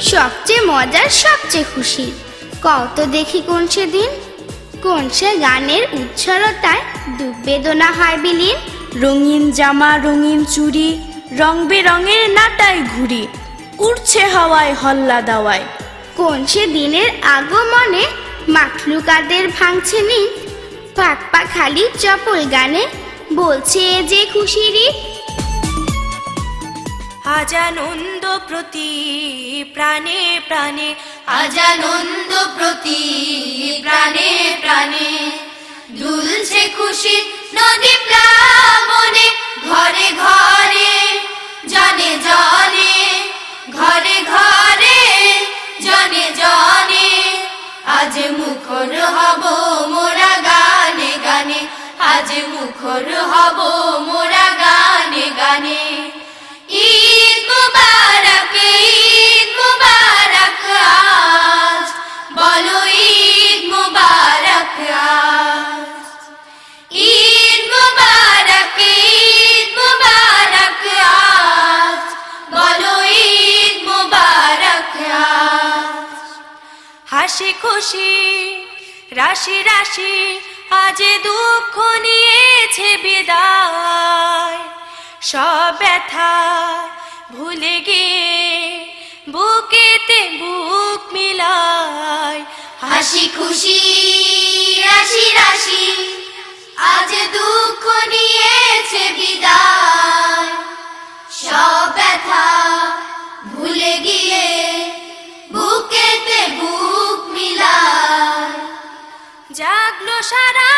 সবচেয়ে মজার সবচেয়ে খুশি। কত দেখি কোন সেদিন? কোন সে গানের উচ্ছলতায় দুঃখ বেদনা হয় বিলীন? রঙিন জামা রঙিন চুড়ি রং বেরঙের নাটায় ঘুরি উড়ছে হাওয়ায় হল্লা দাওয়ায়। কোন সে দিনের আগমনে মাখলুকাদের ভাঙছে নিত পাক পা খালি চপল গানে বলছে যে খুশিরই আজ আনন্দ প্রতি প্রাণে প্রাণে আজ আনন্দ প্রতি প্রাণে প্রাণে। দুলছে খুশি নদী প্লাবনে ঘরে ঘরে, জনে জনে, ঘরে ঘরে, জনে জনে। আজ মুখর হব মোরা গানে গানে, আজ মুখর হব মোরা গানে গানে। হাসি খুশি রাশি রাশি আজ দুঃখ নিয়েছে বিদায়। সব ব্যথা ভুলে গিয়ে বুকেতে বুক মিলায় হাসি খুশি, রাশি রাশি, আজ দুঃখ নিয়েছে বিদায়। সব ব্যথা ভুলে গিয়ে বুকেতে বুক মিলায় জাগলো সারা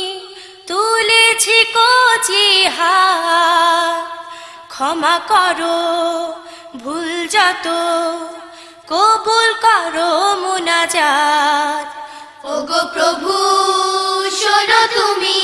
তুলেছি কচি হা ক্ষমা করো ভুল যত কবুল করো মুনাজাত। ওগো প্রভু শোনো তুমি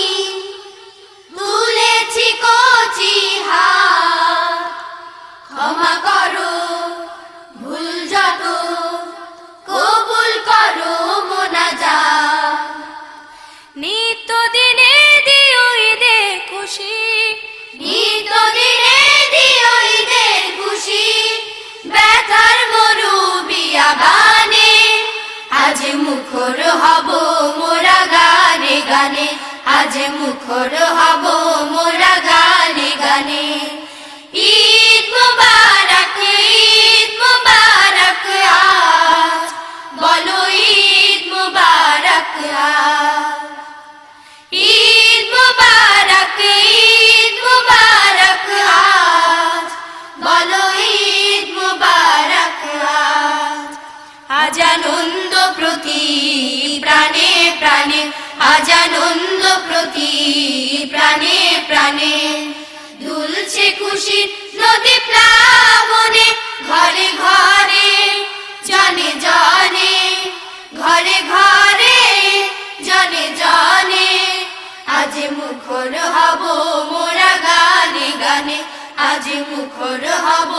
গানে আজ মুখর হব আনন্দ প্রতি প্রাণে প্রাণে দুলছে খুশি নদী প্লাবনে, ঘরে ঘরে, জনে জনে, ঘরে ঘরে, জনে জনে। আজ মুখর হব মোরা গানে গানে, আজ মুখর হব